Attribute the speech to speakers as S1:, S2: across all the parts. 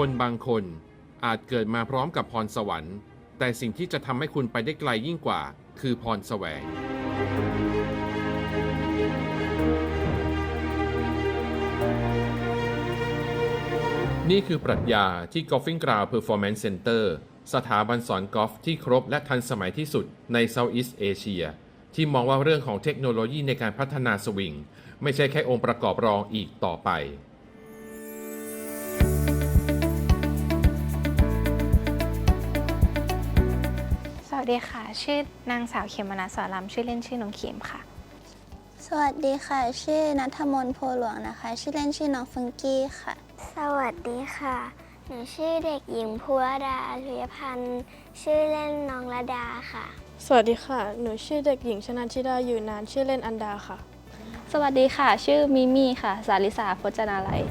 S1: คนบางคนอาจเกิดมาพร้อมกับพรสวรรค์ แต่สิ่งที่จะทำให้คุณไปได้ไกลยิ่งกว่า คือพรแสวง นี่คือปรัชญาที่ Golfing Ground Performance Center สถาบันสอนกอล์ฟที่ครบและทันสมัยที่สุดใน Southeast Asia ที่มองว่าเรื่องของเทคโนโลยีในการพัฒนาสวิง ไม่ใช่แค่องค์ประกอบรองอีกต่อไป
S2: วัสดีค่ะ ชื่อนางสาวเขมนัสสอนลำชื่อเล่นชื่อน้องเขมค่ะ
S3: สวัสดีค่ะ ชื่อนัทมนต์โพหลวงนะคะ ชื่อเล่นชื่อน้องฟังกี้ค่ะ
S4: สวัสดีค่ะ หนูชื่อเด็กหญิงภูวดาลุยพันธ์ชื่อเล่นน้องระดาค่ะ
S5: สวัสดีค่ะ หนูชื่อเด็กหญิงชนันชิดาอยู่นาน ชื่อเล่นอันดาค่ะ
S6: สวัสดีค่ะ ชื่อมิมี่ค่ะ สาริสาพจนาลัย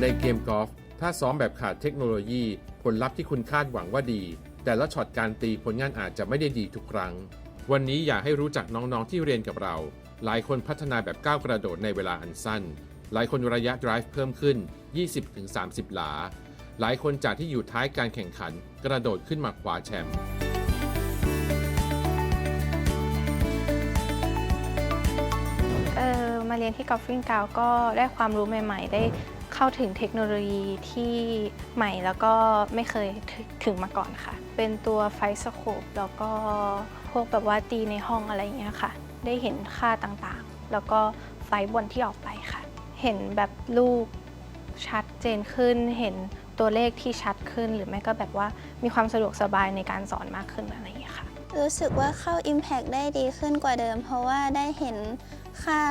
S1: ในเกมกอล์ฟ ถ้าซ้อมแบบขาดเทคโนโลยี ผลลัพธ์ที่คุณคาดหวังว่าดี แต่ละช็อตการตีผลงานอาจจะไม่ได้ดีทุกครั้ง วันนี้อยากให้รู้จักน้องๆที่เรียนกับเรา หลายคนพัฒนาแบบก้าวกระโดดในเวลาอันสั้น หลายคนระยะ drive เพิ่มขึ้น 20-30 หลา หลายคนจากที่อยู่ท้ายการแข่งขัน กระโดดขึ้นมาคว้าแชมป์
S2: เออมาเรียนที่กอล์ฟฟิ้งกาวก็ได้ความรู้ใหม่ ๆ ได้ เข้าถึงเทคโนโลยีที่ใหม่แล้วก็ไม่เคยถึถึงมาก่อนค่ะ เป็นตัวไฟสโคปแล้วก็พวกแบบว่าตีในห้องอะไรอย่างเงี้ยค่ะ ได้เห็นค่าต่างๆ แล้วก็ไฟบนที่ออกไปค่ะ เห็นแบบลูกชัดเจนขึ้น เห็นตัวเลขที่ชัดขึ้น หรือไม่ก็แบบว่ามีความสะดวกสบายในการสอนมากขึ้นอะไรอย่างเงี้ยค่ะ
S3: รู้สึกว่าเข้า Impact ได้ดีขึ้นกว่าเดิม เพราะว่าได้เห็น ค่า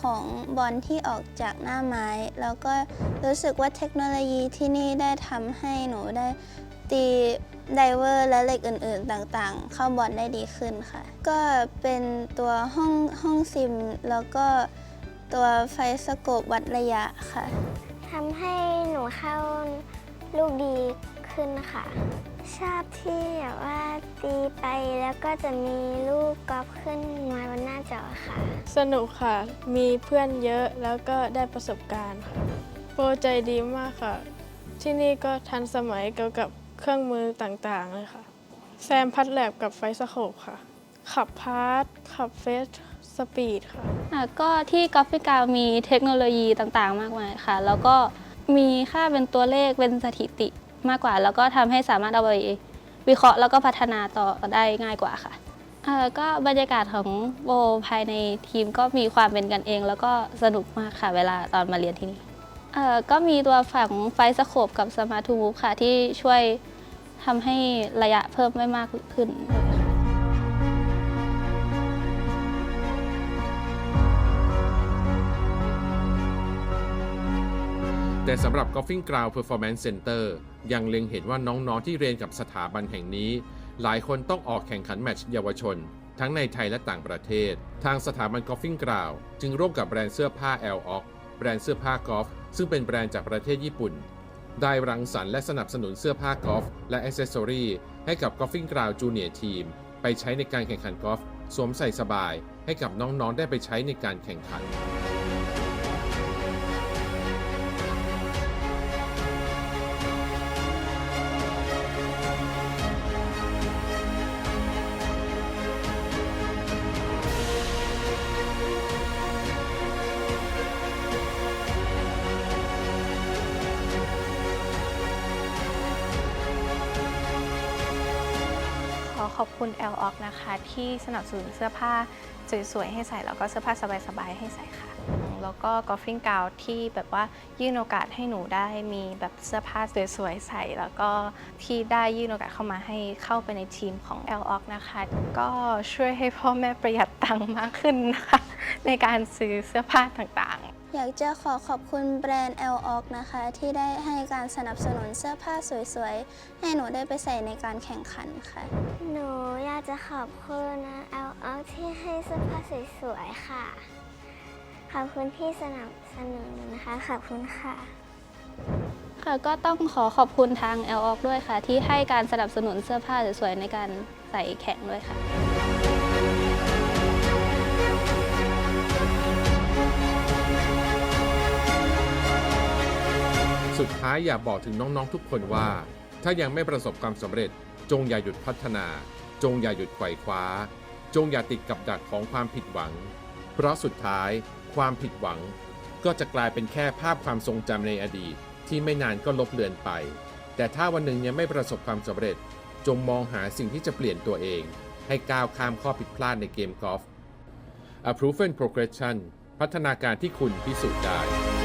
S3: ของบอลที่ออกจากหน้าไม้ แล้วก็รู้สึกว่าเทคโนโลยีที่นี่ได้ทำให้หนูได้ตีไดเวอร์และเหล็กอื่นๆต่างๆ เข้าบอลได้ดีขึ้นค่ะ ก็เป็นตัวห้องห้องซิม แล้วก็ตัวไฟสโคปวัดระยะค่ะ
S4: ทำให้หนูเข้าลูกดีขึ้นค่ะ ชอบที่แบบว่าตีไปแล้วก็จะมีลูกกอล์ฟขึ้นมาบนหน้าจอค่ะ
S5: สนุกค่ะ มีเพื่อนเยอะแล้วก็ได้ประสบการณ์ค่ะ โปรใจดีมากค่ะ ที่นี่ก็ทันสมัยเกี่ยวกับเครื่องมือต่างๆเลยค่ะ แซมพัดแลบกับไฟสโคปค่ะ ขับพาร์ทขับเฟสสปีดค่ะ
S6: อะก็ที่กราฟิกาวมีเทคโนโลยีต่างๆ มากมายค่ะ แล้วก็มีค่าเป็นตัวเลขเป็นสถิติ มากกว่า แล้วก็ทำให้สามารถเอาไปวิเคราะห์แล้วก็พัฒนาต่อได้ง่ายกว่าค่ะก็บรรยากาศของโบภายในทีมก็มีความเป็นกันเอง แล้วก็สนุกมากค่ะเวลาตอนมาเรียนที่นี่ก็มีตัวฝั่งไฟสโคปกับสมาร์ทูมูฟค่ะที่ช่วยทำให้ระยะเพิ่มไม่มากขึ้นด้วย
S1: แต่สำหรับ Golfing Ground Performance Center ยังเล็งเห็นว่าน้องๆที่เรียนกับสถาบันแห่งนี้ หลายคนต้องออกแข่งขันแมตช์เยาวชน ทั้งในไทยและต่างประเทศ ทางสถาบัน Golfing Ground จึงร่วมกับแบรนด์เสื้อผ้า L o c แบรนด์เสื้อผ้ากอล์ฟซึ่งเป็นแบรนด์จากประเทศญี่ปุ่น ได้รังสรรค์และสนับสนุนเสื้อผ้ากอล์ฟและอ c เซสซอรี่ให้กับ Golfing Ground Junior Team ไปใช้ในการแข่งขันกอล์ฟสวมใส่สบายให้กับน้องๆได้ไปใช้ในการแข่งขัน
S2: ขอบคุณ L o c นะคะ ที่สนับสนุนเสื้อผ้าสวยๆให้ใส่แล้วก็เสื้อผ้าสบายๆให้ใส่ค่ะ แล้วก็ Golfing g o w ที่แบบว่ายื่นโอกาสให้หนูได้มีแบบเสื้อผ้าสวยๆใส่ แล้วก็ที่ได้ยื่นโอกาสเข้ามาให้เข้าไปในทีมของ L o c นะคะ ก็ช่วยให้พ่อแม่ประหยัดตังค์มากขึ้นนะคะในการซื้อเสื้อผ้าต่างๆ
S3: อยากจะขอขอบคุณแบรนด์ L o c นะคะ ที่ได้ให้การสนับสนุนเสื้อผ้าสวยๆ ให้หนูได้ไปใส่ในการแข่งขันค่ะ
S4: หนูอยากจะขอบคุณนะเอลอที่ให้เสื้อผ้าสวยๆ ค่ะ ขอบคุณที่สนับสนุนนะคะ ขอบคุณค่ะ
S6: ค่ะก็ต้องขอขอบคุณทาง l อ o ด้วยค่ะ ที่ให้การสนับสนุนเสื้อผ้าสวยๆ ในการใส่แข่งด้วยค่ะ
S1: สุดท้ายอยากบอกถึงน้องๆทุกคนว่า ถ้ายังไม่ประสบความสำเร็จ จงอย่าหยุดพัฒนา จงอย่าหยุดไขว่คว้า จงอย่าติดกับดักของความผิดหวัง เพราะสุดท้ายความผิดหวัง ก็จะกลายเป็นแค่ภาพความทรงจำในอดีต ที่ไม่นานก็ลบเลือนไป แต่ถ้าวันหนึ่งยังไม่ประสบความสำเร็จ จงมองหาสิ่งที่จะเปลี่ยนตัวเอง ให้ก้าวข้ามข้อผิดพลาดในเกมกอล์ฟ A Proven Progression พัฒนาการที่คุณพิสูจน์ได้